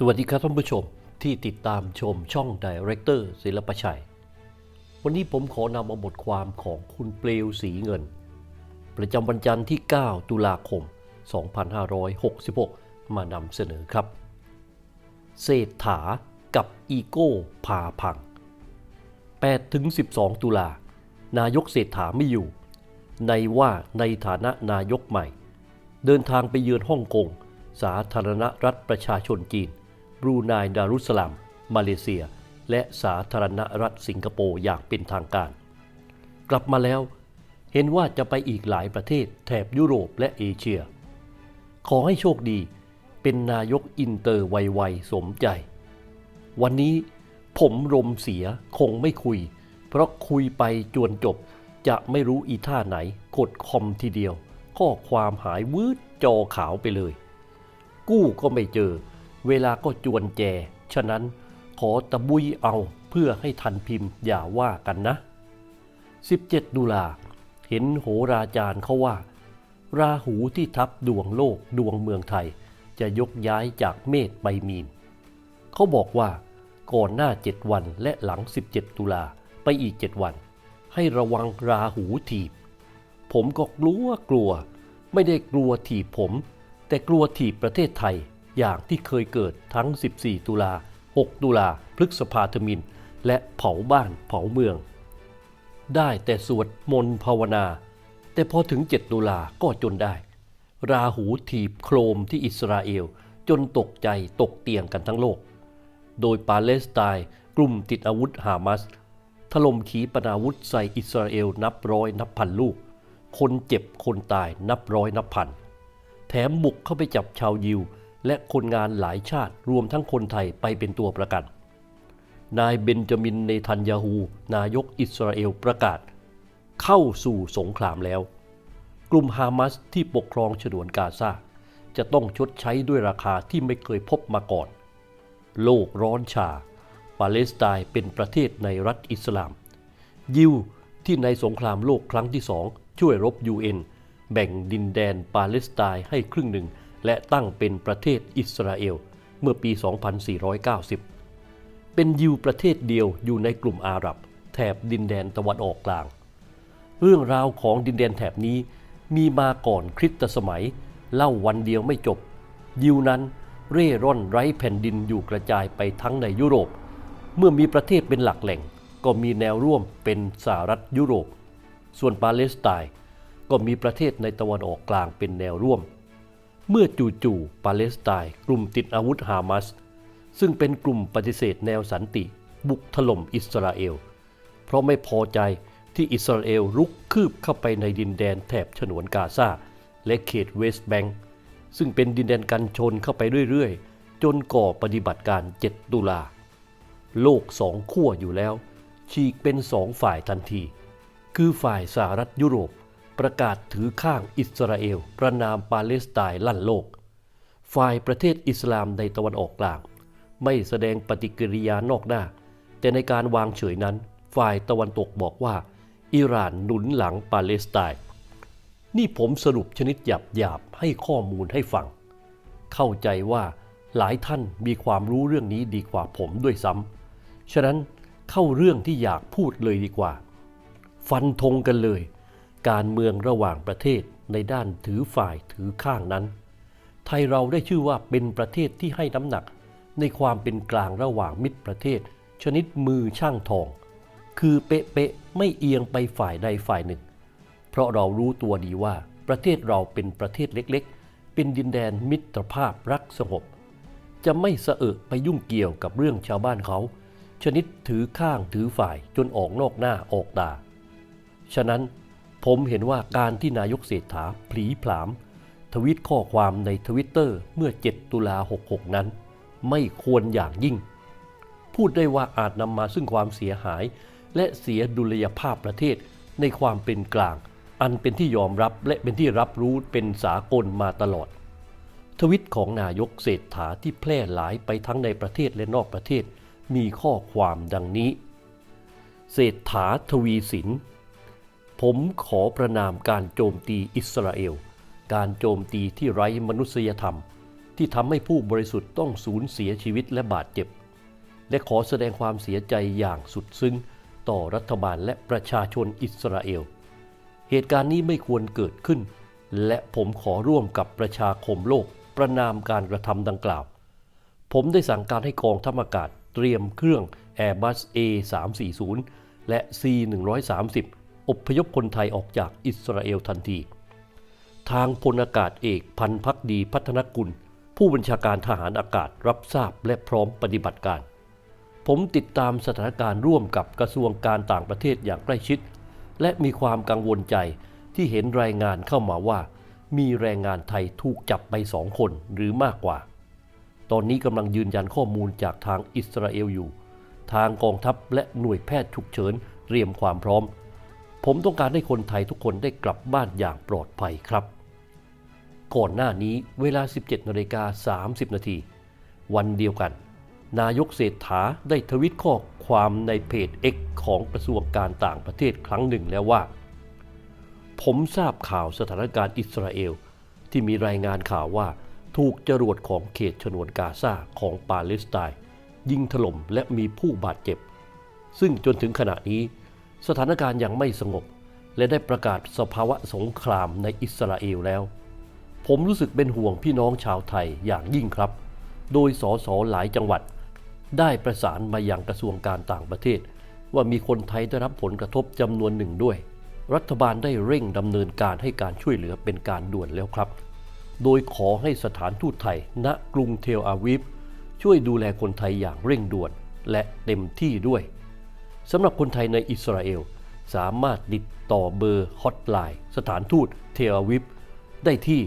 สวัสดีครับท่านผู้ชมที่ติดตามชมช่องดีเรคเตอร์ศิลปชัย วันนี้ผมขอนำเอาบทความของคุณเปลวสีเงิน ประจำวันจันทร์ที่ 9 ตุลาคม 2566 มานำเสนอครับ เศรษฐากับอีโก้พาพัง8ถึง12 ตุลา นายกเศรษฐาไม่อยู่ ในว่าในฐานะนายกใหม่ เดินทางไปเยือนฮ่องกงสาธารณรัฐประชาชนจีน บรูไนดารุสลาม มาเลเซีย และสาธารณรัฐสิงคโปร์อย่างเป็นทางการ กลับมาแล้วเห็นว่าจะไปอีกหลายประเทศแถบยุโรปและเอเชีย ขอให้โชคดีเป็นนายกอินเตอร์ไวๆสมใจ วันนี้ผมรมเสียคงไม่คุย เพราะคุยไปจวนจบจะไม่รู้อีท่าไหนกดคอมทีเดียว ข้อความหายวืดจอขาวไปเลย กู้ก็ไม่เจอ เวลาก็จวนแจ ฉะนั้นขอตะบุยเอาเพื่อให้ทันพิมพ์อย่าว่ากันนะ 17 ดุลา เห็นโหราจารย์เขาว่า ราหูที่ทับดวงโลกดวงเมืองไทย จะยกย้ายจากเมษไปมีน เขาบอกว่า ก่อนหน้า 7 วันและหลัง 17 ตุลาไปอีก 7 วัน ให้ระวังราหูถีบ ผมก็กลัวกลัว ไม่ได้กลัวถีบผม แต่กลัวถีบประเทศไทย อย่างที่เคยเกิดทั้ง 14 ตุลา 6 ตุลา พฤษภาธมิน และเผาบ้านเผาเมือง ได้แต่สวดมนต์ภาวนา แต่พอถึง 7 ตุลาก็จนได้ ราหูถีบโครมที่อิสราเอล จนตกใจตกเตียงกันทั้งโลก โดยปาเลสไตน์กลุ่มติดอาวุธฮามาสถล่มขีปนาวุธใส่อิสราเอลนับร้อยนับพันลูก คนเจ็บคนตายนับร้อยนับพัน แถมบุกเข้าไปจับชาวยิว และคนงานหลายชาติรวมทั้งคนไทยไปเป็นตัวประกัน นายเบนจามินเนทันยาฮู นายกอิสราเอลประกาศ เข้าสู่สงครามแล้ว กลุ่มฮามาสที่ปกครองฉนวนกาซาจะต้องชดใช้ด้วยราคาที่ไม่เคยพบมาก่อน โลกร้อนชา ปาเลสไตน์เป็นประเทศในรัฐอิสลาม ยิวที่ในสงครามโลกครั้งที่สองช่วยรบ UN แบ่งดินแดนปาเลสไตน์ให้ครึ่งหนึ่ง และตั้งเป็นประเทศอิสราเอลเมื่อปี 2490 เป็นยิวประเทศเดียวอยู่ในกลุ่มอาหรับ แถบดินแดนตะวันออกกลาง เรื่องราวของดินแดนแถบนี้มีมาก่อนคริสตสมัย เล่าวันเดียวไม่จบ ยิวนั้นเร่ร่อนไร้แผ่นดินอยู่กระจายไปทั้งในยุโรป เมื่อมีประเทศเป็นหลักแหล่ง ก็มีแนวร่วมเป็นสหรัฐยุโรป ส่วนปาเลสไตน์ก็มีประเทศในตะวันออกกลางเป็นแนวร่วม เมื่อจู่ๆปาเลสไตน์กลุ่มติดอาวุธฮามาส ซึ่งเป็นกลุ่มปฏิเสธแนวสันติ บุกถล่มอิสราเอล เพราะไม่พอใจที่อิสราเอลรุกคืบเข้าไปในดินแดนแถบฉนวนกาซาและเขตเวสต์แบงก์ซึ่งเป็นดินแดนกันชนเข้าไปเรื่อยๆ จนก่อปฏิบัติการ 7 ตุลา โลกสองขั้วอยู่แล้ว ฉีกเป็นสองฝ่ายทันที คือฝ่ายสหรัฐยุโรป ประกาศถือข้างอิสราเอล ประนามปาเลสไตน์ลั่นโลก ฝ่ายประเทศอิสลามในตะวันออกกลาง ไม่แสดงปฏิกิริยานอกหน้า แต่ในการวางเฉยนั้น ฝ่ายตะวันตกบอกว่า อิหร่านหนุนหลังปาเลสไตน์นี่ผมสรุปชนิดหยาบหยาบให้ข้อมูลให้ฟัง เข้าใจว่าหลายท่านมีความรู้เรื่องนี้ดีกว่าผมด้วยซ้ำฉะนั้นเข้าเรื่องที่อยากพูดเลยดีกว่า ฟันธงกันเลย การเมืองระหว่างประเทศในด้านถือฝ่ายถือข้างนั้น ไทยเราได้ชื่อว่าเป็นประเทศที่ให้น้ำหนักในความเป็นกลางระหว่างมิตรประเทศ ชนิดมือช่างทอง คือเป๊ะๆไม่เอียงไปฝ่ายใดฝ่ายหนึ่ง เพราะเรารู้ตัวดีว่าประเทศเราเป็นประเทศเล็กๆ เป็นดินแดนมิตรภาพรักสงบ จะไม่สะเอะไปยุ่งเกี่ยวกับเรื่องชาวบ้านเขา ชนิดถือข้างถือฝ่ายจนออกนอกหน้าออกตาฉะนั้น ผมเห็นว่าการที่นายกเศรษฐาผลีผลาม ทวิตข้อความในทวิตเตอร์เมื่อ 7 ตุลา 66 นั้น ไม่ควรอย่างยิ่ง พูดได้ว่าอาจนำมาซึ่งความเสียหาย และเสียดุลยภาพประเทศในความเป็นกลาง อันเป็นที่ยอมรับและเป็นที่รับรู้เป็นสากลมาตลอด ทวิตของนายกเศรษฐาที่แพร่หลายไปทั้งในประเทศและนอกประเทศ มีข้อความดังนี้ เศรษฐาทวีสิน ผมขอประนามการโจมตีอิสราเอล การโจมตีที่ไร้มนุษยธรรม ที่ทำให้ผู้บริสุทธิ์ต้องสูญเสียชีวิตและบาดเจ็บ และขอแสดงความเสียใจอย่างสุดซึ้งต่อรัฐบาลและประชาชนอิสราเอล เหตุการณ์นี้ไม่ควรเกิดขึ้น และผมขอร่วมกับประชาคมโลกประนามการกระทำดังกล่าว ผมได้สั่งการให้กองทัพอากาศเตรียมเครื่อง Airbus A340 และ C130 อพยพคนไทยออกจากอิสราเอลทันที ทางพลอากาศเอกพันพักดีพัฒนกุล ผู้บัญชาการทหารอากาศรับทราบและพร้อมปฏิบัติการ ผมติดตามสถานการณ์ร่วมกับกระทรวงการต่างประเทศอย่างใกล้ชิด และมีความกังวลใจที่เห็นรายงานเข้ามาว่า มีแรงงานไทยถูกจับไปสองคนหรือมากกว่า ตอนนี้กำลังยืนยันข้อมูลจากทางอิสราเอลอยู่ ทางกองทัพและหน่วยแพทย์ฉุกเฉินเตรียมความพร้อม ผมต้องการให้คนไทยทุกคนได้กลับบ้านอย่างปลอดภัยครับ ก่อนหน้านี้เวลา 17นาฬิกา30 นาที วันเดียวกัน นายกเศรษฐาได้ทวิตข้อความในเพจ X ของกระทรวงการต่างประเทศครั้งหนึ่งแล้วว่า ผมทราบข่าวสถานการณ์อิสราเอล ที่มีรายงานข่าวว่าถูกจรวดของเขตฉนวนกาซาของปาเลสไตน์ยิงถล่มและมีผู้บาดเจ็บ ซึ่งจนถึงขณะนี้ สถานการณ์ยังไม่สงบ และได้ประกาศสภาวะสงครามในอิสราเอลแล้ว ผมรู้สึกเป็นห่วงพี่น้องชาวไทยอย่างยิ่งครับ โดยสสหลายจังหวัด ได้ประสานมาอยังกระทรวงการต่างประเทศ ว่ามีคนไทยได้รับผลกระทบจำนวนหนึ่งด้วย รัฐบาลได้เร่งดำเนินการให้การช่วยเหลือเป็นการด่วนแล้วครับ โดยขอให้สถานทูตไทย ณกรุงเทลอาวิฟช่วยดูแลคนไทยอย่างเร่งด่วนและเต็มที่ด้วย สำหรับคนไทยในอิสราเอล สามารถติดต่อเบอร์ฮอตไลน์สถานทูตเทลอาวิฟได้ที่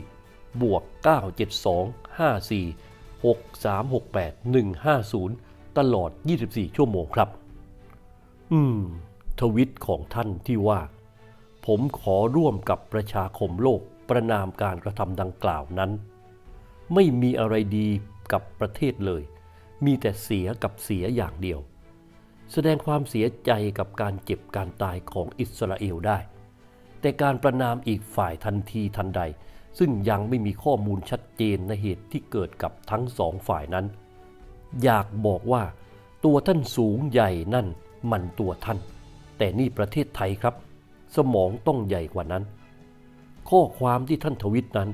บวก 972546368 150 ตลอด 24 ชั่วโมงครับ อืม ทวิตของท่านที่ว่า ผมขอร่วมกับประชาคมโลกประนามการกระทำดังกล่าวนั้น ไม่มีอะไรดีกับประเทศเลย มีแต่เสียกับเสียอย่างเดียว แสดงความเสียใจกับการเจ็บการตายของอิสราเอลได้ แต่การประนามอีกฝ่ายทันทีทันใด ซึ่งยังไม่มีข้อมูลชัดเจนในเหตุที่เกิดกับทั้งสองฝ่ายนั้น อยากบอกว่า ตัวท่านสูงใหญ่นั่นมันตัวท่าน แต่นี่ประเทศไทยครับ สมองต้องใหญ่กว่านั้น ข้อความที่ท่านทวิตนั้น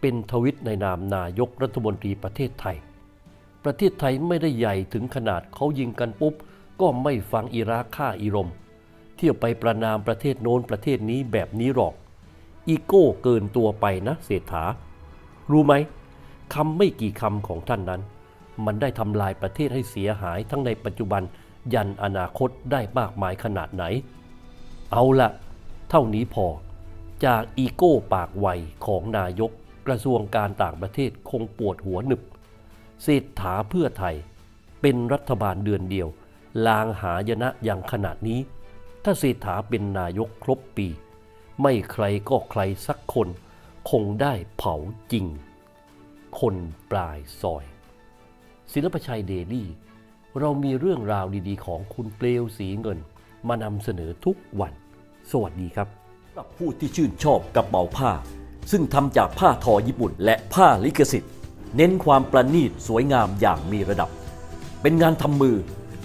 เป็นทวิตในนามนายกรัฐมนตรีประเทศไทย ประเทศไทยไม่ได้ใหญ่ถึงขนาดเขายิงกันปุ๊บ ก็ไม่ฟังอิรักฆ่าอิรม เที่ยวไปประนามประเทศโน้นประเทศนี้แบบนี้หรอก อีโก้เกินตัวไปนะเศรษฐา รู้ไหมคำไม่กี่คำของท่านนั้น มันได้ทำลายประเทศให้เสียหายทั้งในปัจจุบันยันอนาคตได้มากมายขนาดไหน เอาละเท่านี้พอ จากอีโก้ปากไวของนายกกระทรวงการต่างประเทศคงปวดหัวหนึบเศรษฐาเพื่อไทยเป็นรัฐบาลเดือนเดียว ลางหายนะอย่างขนาดนี้ ถ้าเศรษฐาเป็นนายกครบปี ไม่ใครก็ใครสักคน คงได้เผาจริง คนปลายซอย ศิลปชัยเดลี่ เรามีเรื่องราวดีๆ ของคุณเปลวสีเงิน มานำเสนอทุกวัน สวัสดีครับสำหรับผู้ที่ชื่นชอบกระเป๋าผ้า ซึ่งทำจากผ้าทอญี่ปุ่น และผ้าลิขสิทธิ์ เน้นความประณีตสวยงามอย่างมีระดับ เป็นงานทำมือ